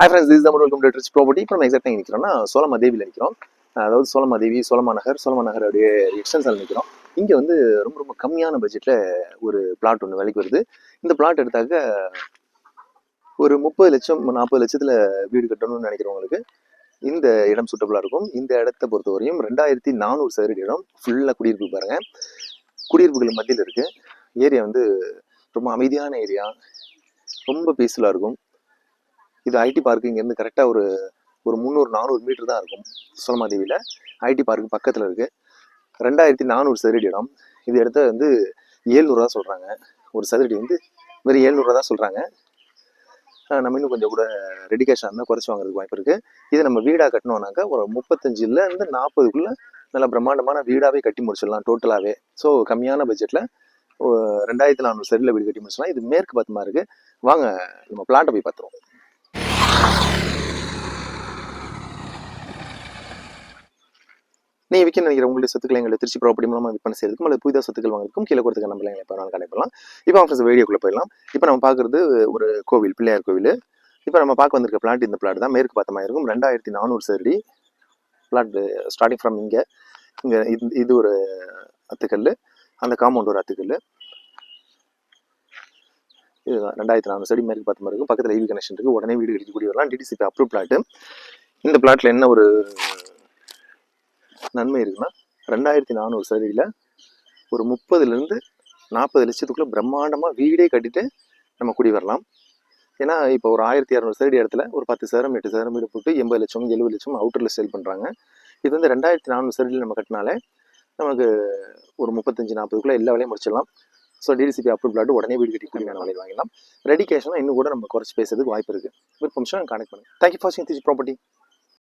Hi friends is Tamil welcome to property இப்போ நம்ம எக்ஸாக்டாக நிற்கிறோம்னா சோழமாதேவியில் நிற்கிறோம் அதாவது சோழமாதேவி சோழமா நகர் சோழமா நகர் அப்படியே எக்ஸ்டென்ஷனில் நிற்கிறோம் இங்கே வந்து ரொம்ப ரொம்ப கம்மியான பட்ஜெட்டில் ஒரு பிளாட் ஒன்று விலைக்கு வருது. இந்த பிளாட் எடுத்தாக்க ஒரு முப்பது லட்சம் நாற்பது லட்சத்தில் வீடு கட்டணும்னு நினைக்கிறவங்களுக்கு இந்த இடம் சூட்டபுளாக இருக்கும். இந்த இடத்த பொறுத்தவரையும் ரெண்டாயிரத்தி நானூறு சதுரடி இடம். ஃபுல்லாக குடியிருப்பு பாருங்க. குடியிருப்புகள் மத்தியில் இருக்குது ஏரியா வந்து ரொம்ப அமைதியான ஏரியா ரொம்ப பீஸ்ஃபுல்லாக இருக்கும். இது ஐடி பார்க்கு இங்கேருந்து கரெக்டாக ஒரு ஒரு முந்நூறு நானூறு மீட்டர் தான் இருக்கும் சோழமாதேவியில் ஐடி பார்க் பக்கத்தில் இருக்குது ரெண்டாயிரத்தி நானூறு சதுரடி இடம். இது இடத்த வந்து ஏழ்நூறுவா சொல்கிறாங்க ஒரு சதுரடி வந்து வெறும் ஏழ்நூறுவா தான் சொல்கிறாங்க நம்ம இன்னும் கொஞ்சம் கூட ரெடி கேஷ் இருந்தால் குறைச்சி வாங்குறதுக்கு வாய்ப்பு இருக்குது இதை நம்ம வீடாக கட்டினோம்னாக்கா ஒரு முப்பத்தஞ்சுலேருந்து நாற்பதுக்குள்ளே நல்ல பிரம்மாண்டமான வீடாகவே கட்டி முடிச்சிடலாம் டோட்டலாகவே ஸோ கம்மியான பட்ஜெட்டில் ரெண்டாயிரத்தி நானூறு சதுரில் வீடு கட்டி முடிச்சிடலாம். இது மேற்கு பத்தமாக இருக்குது வாங்க நம்ம பிளாட்டை போய் பார்த்துருவோம். நீங்கள் விற்க நினைக்கிற உங்களுடைய சொத்துக்களை எங்களை திருச்சி ப்ராப்பர்ட்டி மூலமாக விற்பனை செய்யறதுக்கும் அல்லது புதிதாக சொத்துக்கள் வாங்குறதுக்கும் கீழே கொடுத்துக்க நம்ம எங்களை எப்போ வேணாலும் இப்போ அவங்க வீடியோக்குள்ளே போயிடலாம். இப்போ நம்ம பார்க்குறது ஒரு கோவில் பிள்ளையார் கோவில். இப்போ நம்ம பார்க்க வந்திருக்க பிளாட் இந்த பிளாட் தான். மேற்கு பார்த்த மாதிரி இருக்கும். ரெண்டாயிரத்தி நானூறு சதுரடி பிளாட் ஸ்டார்டிங் ஃப்ரம் இங்கே. இங்கே இது இது ஒரு அத்துக்கல். அந்த காம்பவுண்ட் ஒரு அத்துக்கல். இதுதான். ரெண்டாயிரத்தி நானூறு செடி மேற்கு பார்த்த மாதிரி இருக்கும். பக்கத்தில் ஈவி கனெக்ஷன் இருக்குது உடனே வீடு கட்டி வரலாம் டிடிசிபி அப்ரூவ் பிளாட்டு இந்த பிளாட்டில் என்ன ஒரு நன்மை இருக்குன்னா ரெண்டாயிரத்தி நானூறு சதுரடியில் ஒரு முப்பதுலேருந்து நாற்பது லட்சத்துக்குள்ளே பிரம்மாண்டமாக வீடே கட்டிட்டு நம்ம குடி வரலாம். ஏன்னா இப்போ ஒரு ஆயிரத்தி இரநூறு சதுரடி இடத்துல ஒரு பத்து சதுரம் எட்டு சதுரம் வீடு போட்டு எண்பது லட்சம் எழுபது லட்சம் அவுட்டரில் சேல் பண்ணுறாங்க இது வந்து ரெண்டாயிரத்தி நானூறு சதுரடியில் நம்ம கட்டினாலே நமக்கு ஒரு முப்பத்தஞ்சு நாற்பதுக்குள்ளே எல்லா வேலையும் முடிச்சிடலாம். ஸோ டிடிசிபி அப்ரூவ் பிளாட் உடனே வீடு கட்டி கூடிய வேலையை வாங்கிடலாம். ரெடி கேஷ்னா இன்னும் கூட நம்ம குறைச்சி பேசுறதுக்கு வாய்ப்பு இருக்குது விருப்பம் கான்டெக்ட் பண்ணுங்க. Thank you for seeing this property